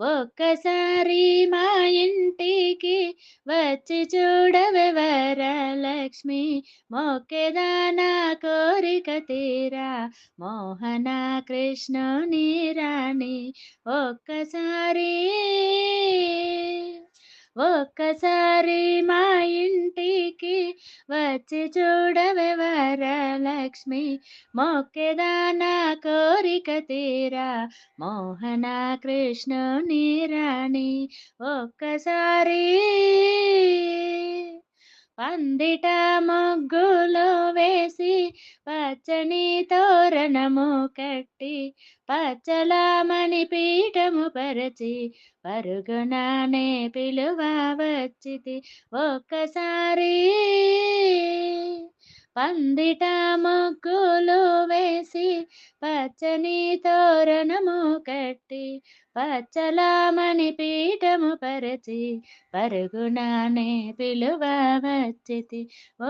ఒక్కసారి మా ఇంటికి వచ్చి చూడవే వరలక్ష్మి. మొక్కేదానా కోరిక తీరా? మోహన కృష్ణుని రాణి. ఒక్కసారి ఒక్కసారి మా ఇంటికి వచ్చి చూడవే వరలక్ష్మి. మొక్కెదాన కోరిక తీరా? మోహన కృష్ణుని రాణి. ఒక్కసారి పందిట మొగ్గులో వేసి పచ్చని తోరణము కట్టి పచ్చలామణి పీఠము పరచి పరుగునానే పిలువ వచ్చితి. ఒక్కసారి పందిట ముగ్గులు వేసి పచ్చని తోరణము కట్టి పచ్చలామణి పీఠము పరచి పరుగునానే పిలువ వచ్చితి.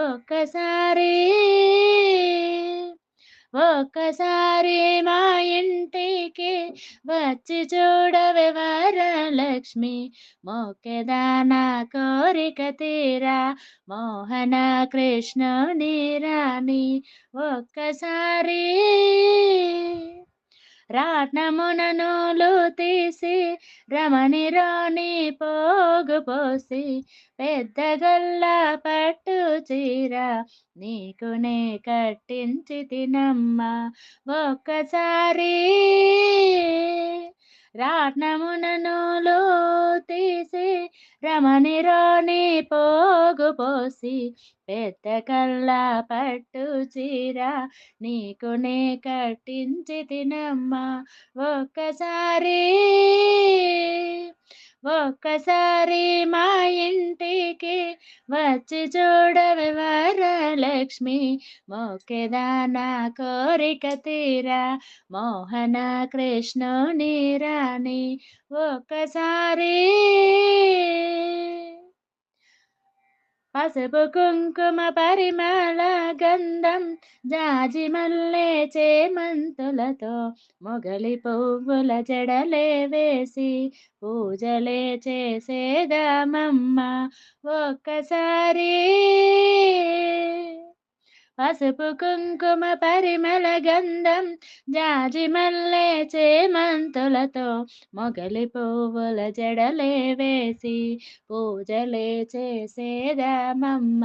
ఒక్కసారి ఒక్కసారి మా ఇంటికి వచ్చి చూడవే వరలక్ష్మి. మొక్కెదాన కోరిక తీరా? మోహన కృష్ణుని రాణి ఒక్కసారి రాట్నముననులు తీసి రమణి రాణి పోగు పోసి పెద్ద పట్టు చీర నీకునే కట్టించి తినమ్మ ఒక్కసారి. రాట్నముననులు తీసి రమణి రాణి పోగు పోసి పెద్ద కళ్ళ పట్టు చీర నీకునే కట్టించి తినమ్మా ఒక్కసారి. ఒక్కసారి మా ఇంటికి వచ్చి చూడవే వరలక్ష్మి. మొక్కెదాన కోరిక తీరా? మోహన కృష్ణుని రాణి. ఒక్కసారి పసుపు కుంకుమ పరిమళ గంధం జాజి మల్లే చేమంతులతో మొగలి పువ్వుల జడలే వేసి పూజలే చేసేదామమ్మ ఒక్కసారి పసుపు కుంకుమ పరిమళ గంధం జాజి మల్లె చేమంతులతో మొగలి పువ్వుల జడలే వేసి పూజలే చేసేదామమ్మ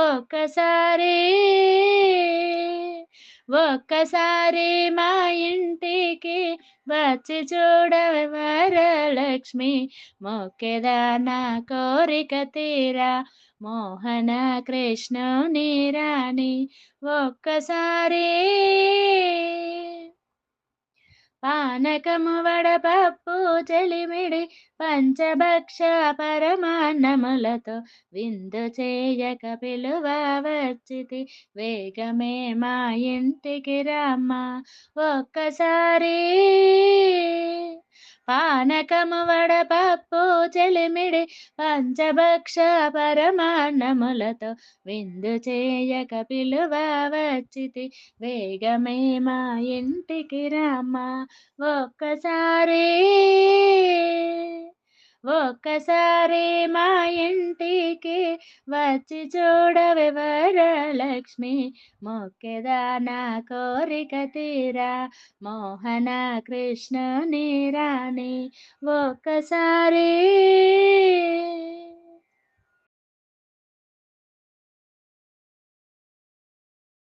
ఒక్కసారి ఒక్కసారి మా ఇంటికి వచ్చి చూడవే వరలక్ష్మి మొక్కెదాన కోరిక తీరా? మోహన కృష్ణుని రాణి ఒక్కసారి పానకము వడపప్పు చెలిమిడి పంచభక్ష పరమాన్నములతో విందు చేయక పిలువ వచ్చితి వేగమే మా ఇంటికి రామ్మ. ఒక్కసారి పానకము వడపప్పు చెలిమిడి పంచభక్ష పరమాన్నములతో విందు చేయక పిలువ వచ్చితి. వేగమే మా ఇంటికి రామ్మ ఒక్కసారి. ఒక్కసారి మా ఇంటికి వచ్చి చూడవే వరలక్ష్మి నా కోరిక తీరా? మోహన కృష్ణుని రాణి? ఒక్కసారి